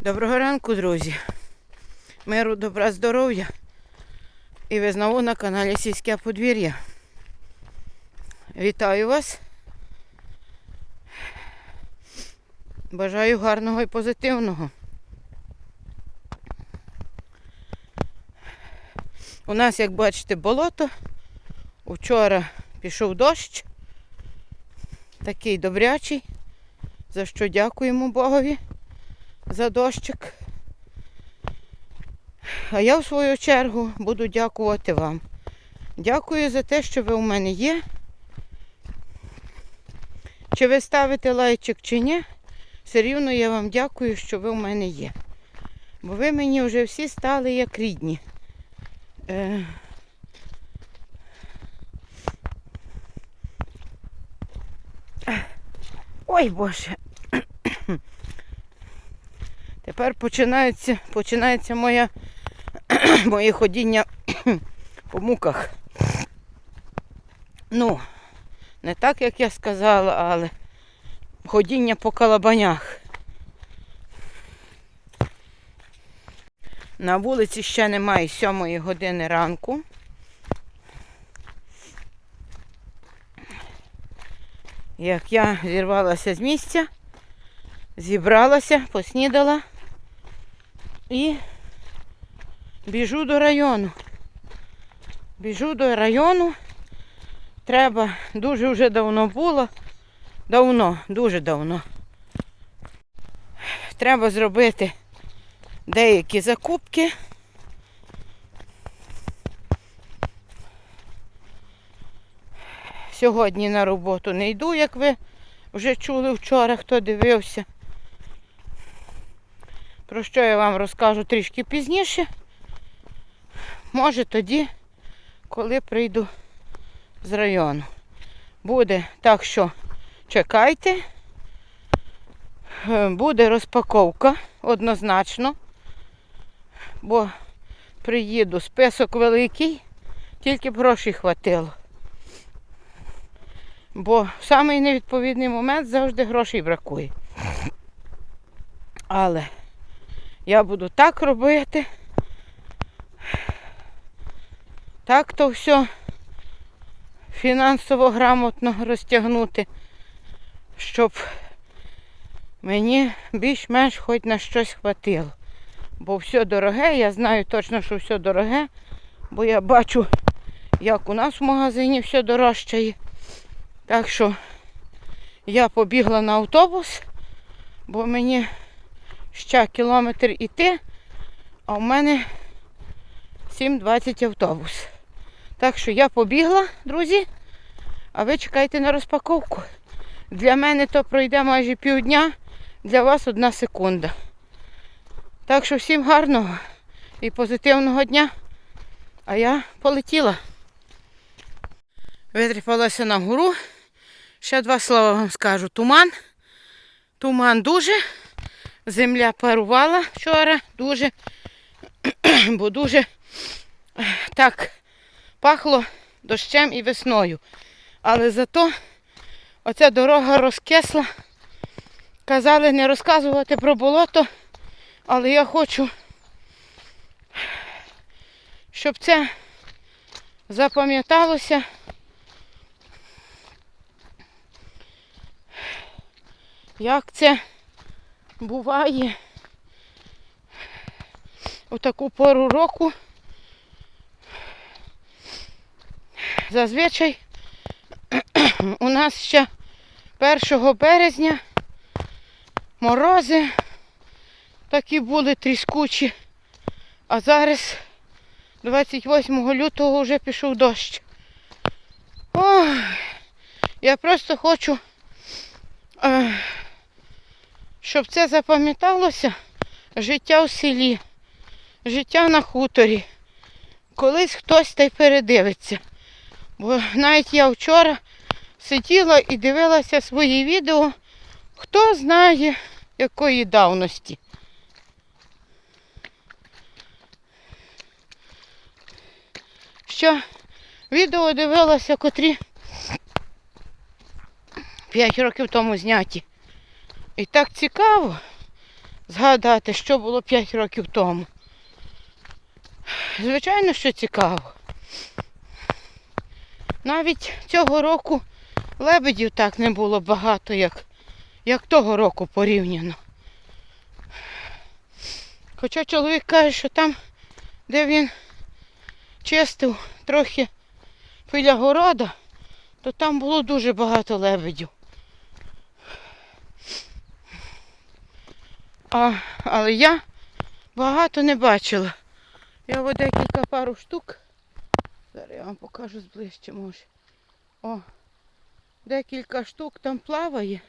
Доброго ранку, друзі. Миру, добра, здоров'я. І ви знову на каналі Сільське подвір'я. Вітаю вас. Бажаю гарного і позитивного. У нас, як бачите, болото. Вчора пішов дощ. Такий добрячий. За що дякуємо Богові за дощик. А я в свою чергу буду дякувати вам. Дякую за те, що ви у мене є. Чи ви ставите лайчик, чи ні, все рівно я вам дякую, що ви у мене є. Бо ви мені вже всі стали як рідні. Е... Ой Боже. Тепер починається, починається моя, моє ходіння по муках. Ну, не так, як я сказала, але ходіння по калабанях. На вулиці ще немає сьомої години ранку. Як я зірвалася з місця, зібралася, поснідала і біжу до району. Біжу до району. Треба, дуже вже давно було. Давно, дуже давно. Треба зробити деякі закупки. Сьогодні на роботу не йду, як ви вже чули вчора, хто дивився. Про що я вам розкажу трішки пізніше. Може тоді, коли прийду з району. Буде так, що чекайте. Е, Буде розпаковка однозначно, бо приїду список великий, тільки б грошей хватило. Бо в самий невідповідний момент завжди грошей бракує. Але я буду так робити. Так то все фінансово грамотно розтягнути, щоб мені більш-менш хоч на щось хватило. Бо все дороге, я знаю точно, що все дороге, бо я бачу, як у нас в магазині все дорожчає. Так що я побігла на автобус, бо мені ще кілометр іти, а в мене 7.20 автобус. Так що я побігла, друзі, а ви чекайте на розпаковку. Для мене то пройде майже півдня, для вас одна секунда. Так що всім гарного і позитивного дня. А я полетіла. Витріпалася на гору. Ще два слова вам скажу. Туман. Туман дуже. Земля парувала вчора дуже, бо дуже так пахло дощем і весною. Але зато оця дорога розкисла. Казали не розказувати про болото, але я хочу, щоб це запам'яталося. Як це буває у таку пору року. Зазвичай у нас ще 1 березня морози такі були тріскучі, а зараз 28 лютого вже пішов дощ. Ой, я просто хочу, е, щоб це запам'яталося життя в селі, життя на хуторі. Колись хтось та й передивиться. Бо навіть я вчора сиділа і дивилася свої відео, хто знає якої давності. Що відео дивилася, котрі 5 років тому зняті. І так цікаво, згадати, що було 5 років тому. Звичайно, що цікаво. Навіть цього року лебедів так не було багато, як, як того року порівняно. Хоча чоловік каже, що там, де він чистив трохи біля города, то там було дуже багато лебедів. А, але я багато не бачила. Я ось декілька пару штук. Зараз я вам покажу зближче, може. О, декілька штук там плаває.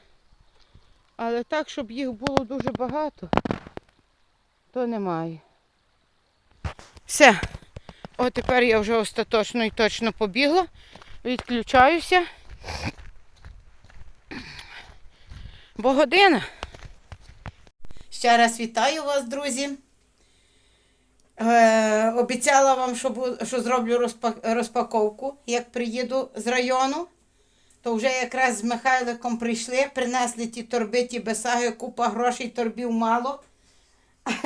Але так, щоб їх було дуже багато, то немає. Все. О, тепер я вже остаточно і точно побігла. Відключаюся. Бо година. Ще раз вітаю вас, друзі. Е, обіцяла вам, що, що зроблю розпаковку, як приїду з району. То вже якраз з Михайликом прийшли, принесли ті торби, ті бесаги, купа грошей, торбів мало.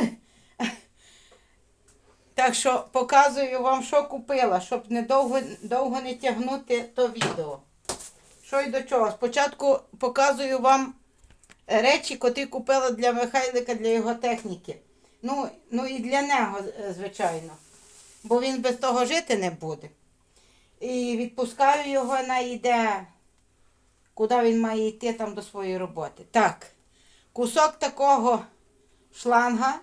Так що показую вам, що купила, щоб не довго, довго не тягнути то відео. Що й до чого? Спочатку показую вам речі, котрі купила для Михайлика, для його техніки. Ну, ну і для нього, е, звичайно. Бо він без того жити не буде. І відпускаю його на йде, куди він має йти там до своєї роботи. Так, кусок такого шланга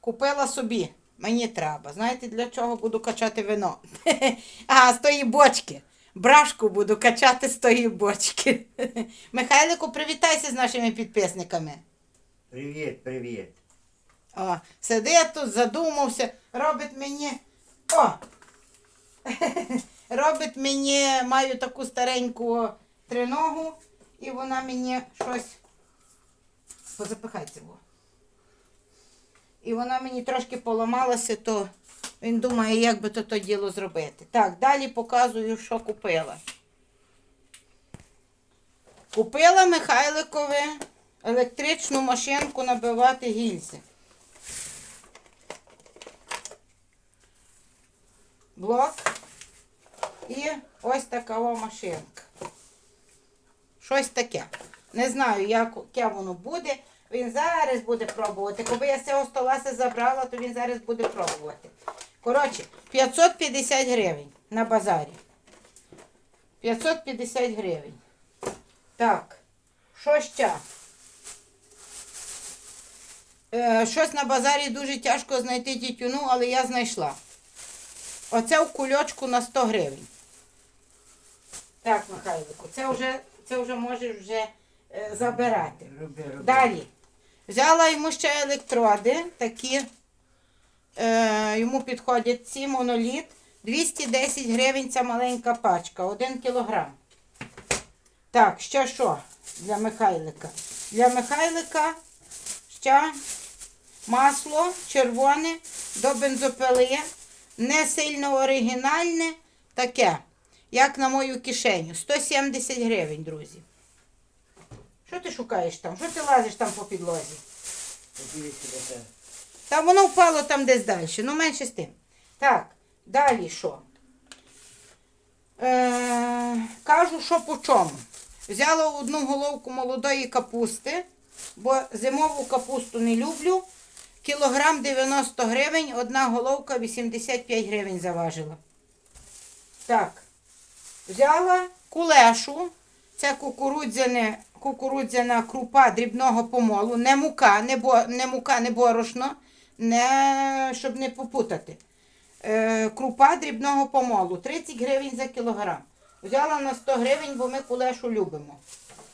купила собі. Мені треба. Знаєте, для чого буду качати вино? А, з тої бочки. Брашку буду качати з тої бочки. Михайлику, привітайся з нашими підписниками. Привіт, привіт. О, сидить тут, задумався, робить мені. О! робить мені, маю таку стареньку триногу, і вона мені щось. Позапихайте. во. І вона мені трошки поламалася, то він думає, як би то, то діло зробити. Так, далі показую, що купила. Купила Михайликові електричну машинку набивати гільзи. Блок і ось така о машинка. Щось таке. Не знаю, яке воно буде. Він зараз буде пробувати. Коли я з цього стола забрала, то він зараз буде пробувати. Коротше, 550 гривень на базарі. 550 гривень. Так, що ще? Е, щось на базарі дуже тяжко знайти тютюну, але я знайшла. Оце в кульочку на 100 гривень. Так, Михайлику, це вже, це вже можеш вже е, забирати. Роби, роби. Далі. Взяла йому ще електроди, такі. Е, йому підходять ці моноліт. 210 гривень ця маленька пачка, 1 кілограм. Так, ще що для Михайлика? Для Михайлика ще масло червоне до бензопили. Не сильно оригінальне, таке, як на мою кишеню. 170 гривень, друзі. Що ти шукаєш там? Що ти лазиш там по підлозі? Подивіться. Та воно впало там десь далі. Ну, менше з тим. Так, далі що? Е, кажу, що по чому. Взяла одну головку молодої капусти, бо зимову капусту не люблю. Кілограм 90 гривень, одна головка 85 гривень заважила. Так. Взяла кулешу. Це кукурудзяне, кукурудзяна крупа дрібного помолу, не мука, не, бо, не мука, не борошно, не, щоб не попутати. Е, крупа дрібного помолу, 30 гривень за кілограм. Взяла на 100 гривень, бо ми кулешу любимо.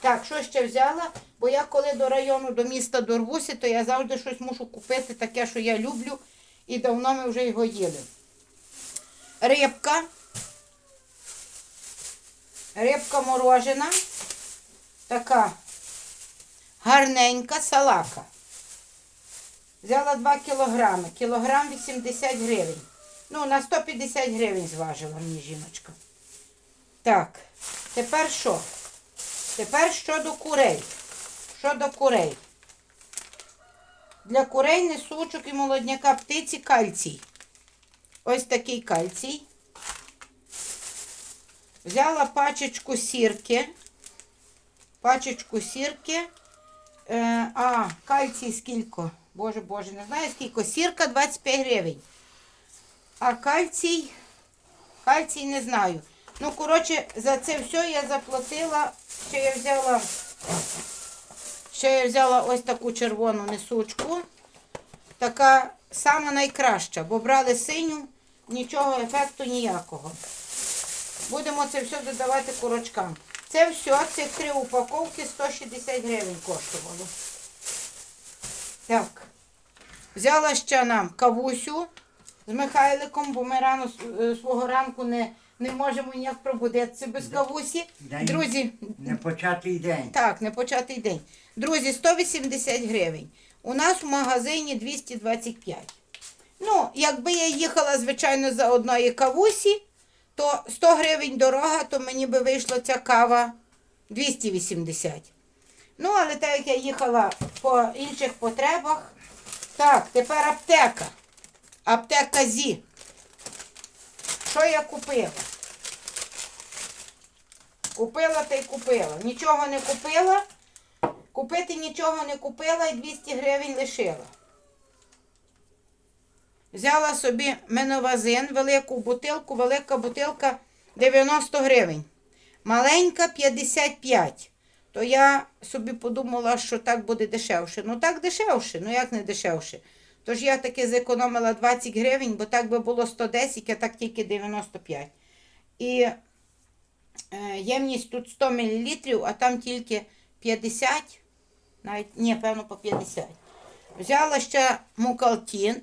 Так, що ще взяла? Бо я коли до району, до міста дорвуся, то я завжди щось мушу купити, таке, що я люблю, і давно ми вже його їли. Рибка. Рибка морожена. Така гарненька салака. Взяла 2 кілограми. Кілограм 80 гривень. Ну, на 150 гривень зважила мені жіночка. Так, тепер що? Тепер щодо курей. Щодо курей. Для курей несучок і молодняка птиці кальцій. Ось такий кальцій. Взяла пачечку сірки. Пачечку сірки. Е, а, кальцій скільки? Боже, боже, не знаю скільки. Сірка 25 гривень. А кальцій, кальцій не знаю. Ну, коротше, за це все я заплатила. Ще я взяла, ще я взяла ось таку червону несучку. Така сама найкраща, бо брали синю, нічого ефекту ніякого. Будемо це все додавати курочкам. Це все, цих три упаковки 160 гривень коштувало. Так. Взяла ще нам кавусю з Михайликом, бо ми рано е, свого ранку не, не можемо ніяк пробудитися без кавусі. День. Друзі, Не початий день. так, не початий день. Друзі, 180 гривень. У нас в магазині 225. Ну, якби я їхала, звичайно, за одної кавусі, то 100 гривень дорога, то мені би вийшла ця кава 280. Ну, але так як я їхала по інших потребах. Так, тепер аптека. Аптека ЗІ. Що я купила? Купила та й купила. Нічого не купила. Купити нічого не купила і 200 гривень лишила. Взяла собі меновазин, велику бутилку, велика бутилка 90 гривень. Маленька 55. То я собі подумала, що так буде дешевше. Ну так дешевше, ну як не дешевше. Тож я таки зекономила 20 гривень, бо так би було 110, а так тільки 95. І е, ємність тут 100 мл, а там тільки 50, навіть, ні, певно, по 50. Взяла ще мукалтін,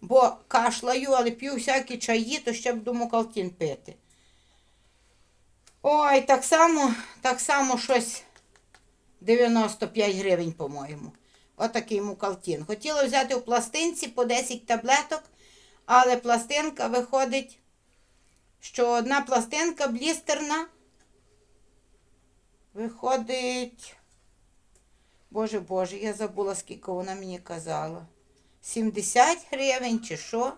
бо кашлаю, але п'ю всякі чаї, то ще буду мукалтін пити. Ой, так само, так само щось 95 гривень, по-моєму. Отакий мукалтін. Хотіла взяти у пластинці по 10 таблеток, але пластинка виходить, що одна пластинка блістерна виходить. Боже Боже, я забула, скільки вона мені казала. 70 гривень чи що?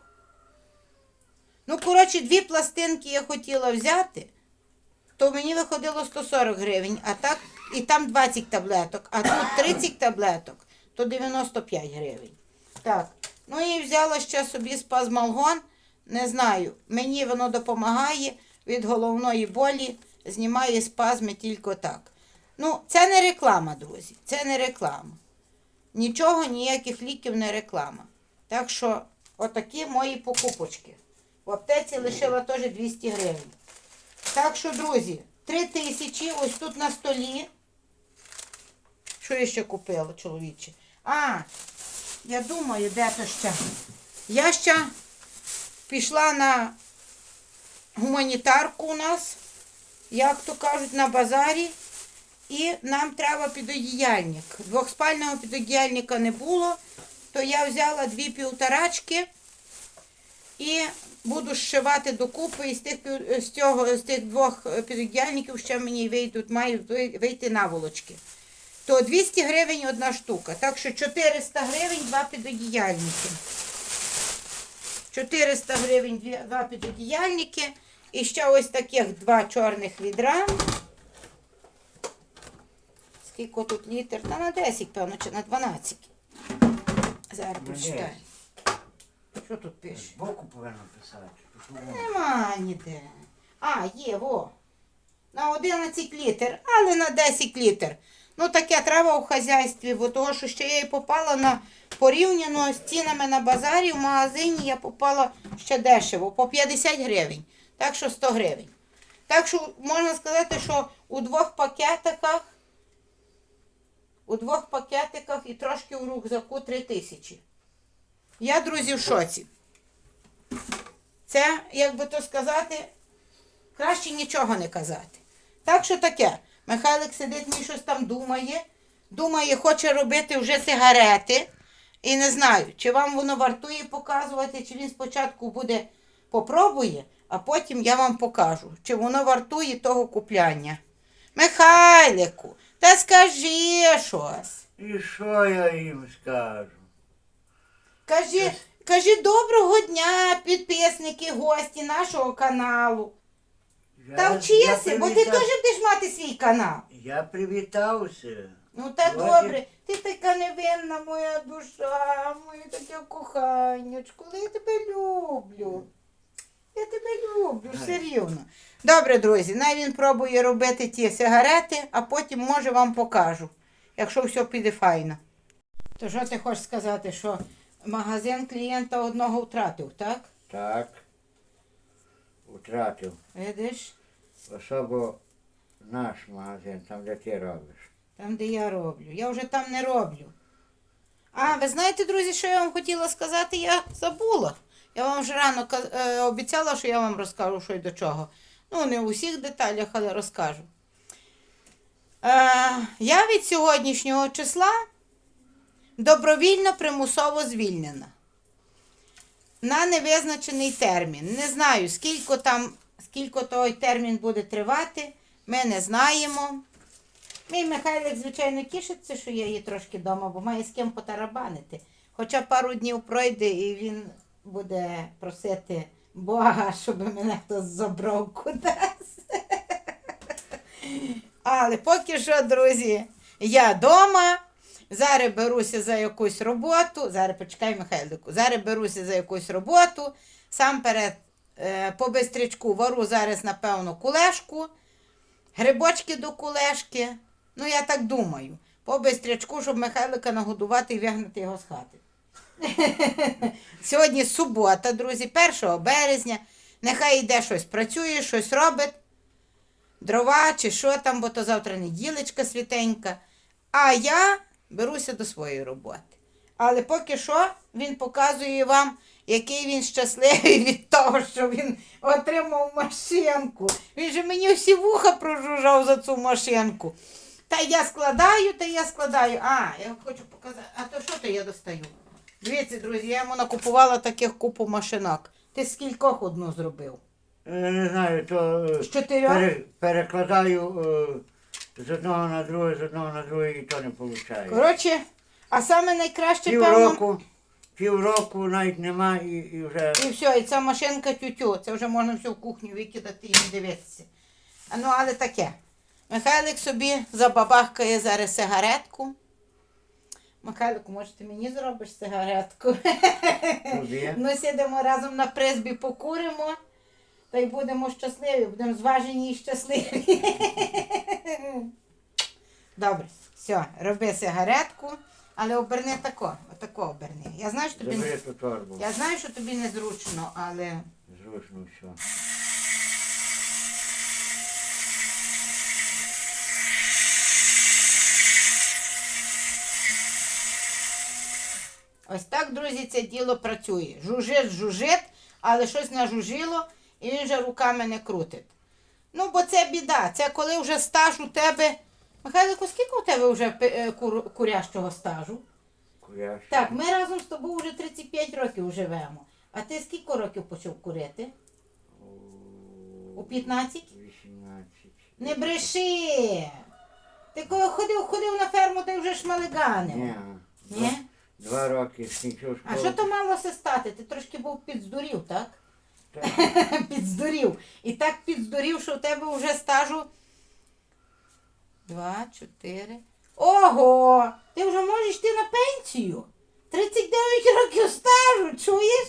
Ну, коротше, дві пластинки я хотіла взяти, то мені виходило 140 гривень, а так, і там 20 таблеток, а тут 30 таблеток, то 95 гривень. Так, ну і взяла ще собі спазмалгон. Не знаю, мені воно допомагає від головної болі, знімає спазми тільки так. Ну, це не реклама, друзі. Це не реклама. Нічого, ніяких ліків не реклама. Так що, отакі мої покупочки. В аптеці лишила теж 200 гривень. Так що, друзі, 3 тисячі ось тут на столі. Що я ще купила, чоловіче? А, я думаю, де то ще. Я ще пішла на гуманітарку у нас, як то кажуть, на базарі. І нам треба підодіяльник. Двохспального підодіяльника не було, то я взяла дві півторачки і буду зшивати докупи. І з тих, з цього, з тих двох підодіяльників ще мені вийдуть, мають вийти наволочки. То 200 гривень одна штука. Так що 400 гривень два підодіяльники. 400 гривень два підодіяльники. І ще ось таких два чорних відра. Скільки тут літр? Та на 10, певно, чи на 12. Зараз На почитаю. Що тут пише? Збоку повинно писати. Нема ніде. А, є, во. На 11 літр, але на 10 літр. Ну, таке треба у хазяйстві, бо того, що ще я й попала на порівняно з цінами на базарі, в магазині я попала ще дешево, по 50 гривень. Так що 100 гривень. Так що можна сказати, що у двох пакетиках, у двох пакетиках і трошки у рюкзаку 3 тисячі. Я, друзі, в шоці. Це, як би то сказати, краще нічого не казати. Так що таке? Михайлик сидить, мій щось там думає. Думає, хоче робити вже сигарети. І не знаю, чи вам воно вартує показувати, чи він спочатку буде попробує, а потім я вам покажу, чи воно вартує того купляння. Михайлику, та скажи щось. І що я їм скажу? Кажи, кажи доброго дня, підписники, гості нашого каналу. Та Я- вчися, я бо ти привітав- теж будеш мати свій канал. Я привітався. Ну та Вроді- добре, ти така невинна моя душа, моє таке коханечко, але я тебе люблю. Я тебе люблю, Ай. серйозно. Добре, друзі, най він пробує робити ті сигарети, а потім, може, вам покажу, якщо все піде файно. То що ти хочеш сказати, що магазин клієнта одного втратив, так? Так. Утратив. Видиш? Особо наш магазин, там де ти робиш. Там, де я роблю. Я вже там не роблю. А, ви знаєте, друзі, що я вам хотіла сказати? Я забула. Я вам вже рано е, обіцяла, що я вам розкажу, що й до чого. Ну, не у всіх деталях, але розкажу. Е, я від сьогоднішнього числа добровільно примусово звільнена. На невизначений термін. Не знаю, скільки там, скільки той термін буде тривати, ми не знаємо. Мій Михайлик, звичайно, тішиться, що я є трошки вдома, бо має з ким потарабанити. Хоча пару днів пройде і він буде просити Бога, щоб мене хтось забрав кудись. Але поки що, друзі, я вдома. Зараз беруся за якусь роботу. Зараз почекай, Михайлику. Зараз беруся за якусь роботу. Сам перед е, по бистрячку вару зараз, напевно, кулешку. Грибочки до кулешки. Ну, я так думаю. По бистрячку, щоб Михайлика нагодувати і вигнати його з хати. Сьогодні субота, друзі, 1 березня. Нехай йде щось працює, щось робить. Дрова чи що там, бо то завтра неділечка світенька. А я беруся до своєї роботи. Але поки що він показує вам, який він щасливий від того, що він отримав машинку. Він же мені всі вуха прожужжав за цю машинку. Та я складаю, та я складаю. А, я хочу показати. А то що то я достаю? Дивіться, друзі, я йому накупувала таких купу машинок. Ти з кількох одну зробив? Е, Не знаю, то З чотирьох? пере- перекладаю е, з одного на друге, з одного на друге і то не виходить. Коротше, а саме найкраще, певно. Півроку, півроку навіть нема і, і вже. І все, і ця машинка тютю. Це вже можна все в кухню викидати і не дивитися. А ну, але таке. Михайлик собі забабахкає зараз сигаретку. Михайлику, може, ти мені зробиш сигаретку? Тобі. Ну, сидимо разом на призбі, покуримо, та й будемо щасливі, будемо зважені і щасливі. Добре, все, роби сигаретку, але оберни тако, отако оберни. Я знаю, що тобі, Забери ту торбу. я знаю, що тобі незручно, але. Зручно все. Ось так, друзі, це діло працює. Жужить, жужить, але щось нажужило, і він вже руками не крутить. Ну, бо це біда. Це коли вже стаж у тебе. Михайлику, скільки у тебе вже е, кур- курящого стажу? Куряш. Так, ми разом з тобою вже 35 років живемо. А ти скільки років почав курити? У 15? 18. Не бреши! Ти коли ходив, ходив на ферму, ти вже шмалиганив. Ні. Ні? Два роки скінчив А що то малося стати? Ти трошки був підздурів, так? Так. підздурів. І так підздурів, що в тебе вже стажу. Два, чотири. Ого! Ти вже можеш йти на пенсію. 39 років стажу, чуєш?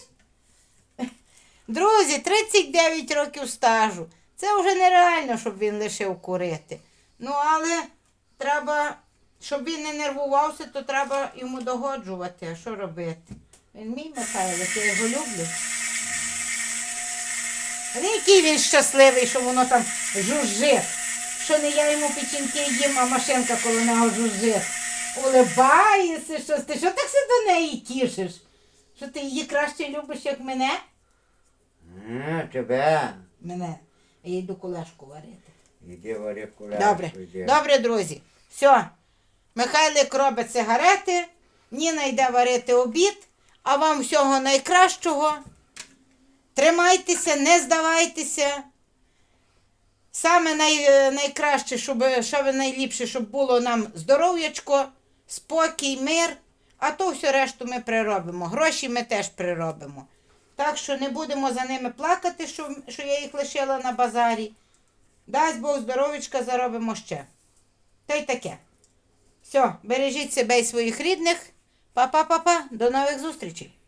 Друзі, 39 років стажу. Це вже нереально, щоб він лишив курити. Ну, але треба, щоб він не нервувався, то треба йому догоджувати. А що робити? Він мій Михайлик, я його люблю. Але який він щасливий, що воно там жужжить. Що не я йому печінки їм, а машинка коло нього жужжить. Улибаєшся, щось. Ти що так се до неї тішиш? Що ти її краще любиш, як мене? Е, тебе. Мене. Я йду кулешку варити. Іди вари куляш. Добре. Добре, друзі. Все. Михайлик робить сигарети, Ніна йде варити обід, а вам всього найкращого. Тримайтеся, не здавайтеся. Саме най, найкраще, щоб, що найліпше, щоб було нам здоров'ячко, спокій, мир, А то все решту ми приробимо. Гроші ми теж приробимо. Так що не будемо за ними плакати, що, що я їх лишила на базарі. Дасть Бог здоровічка, заробимо ще. Та й таке. Все, бережіть себе і своїх рідних. Па-па-па-па. До нових зустрічей.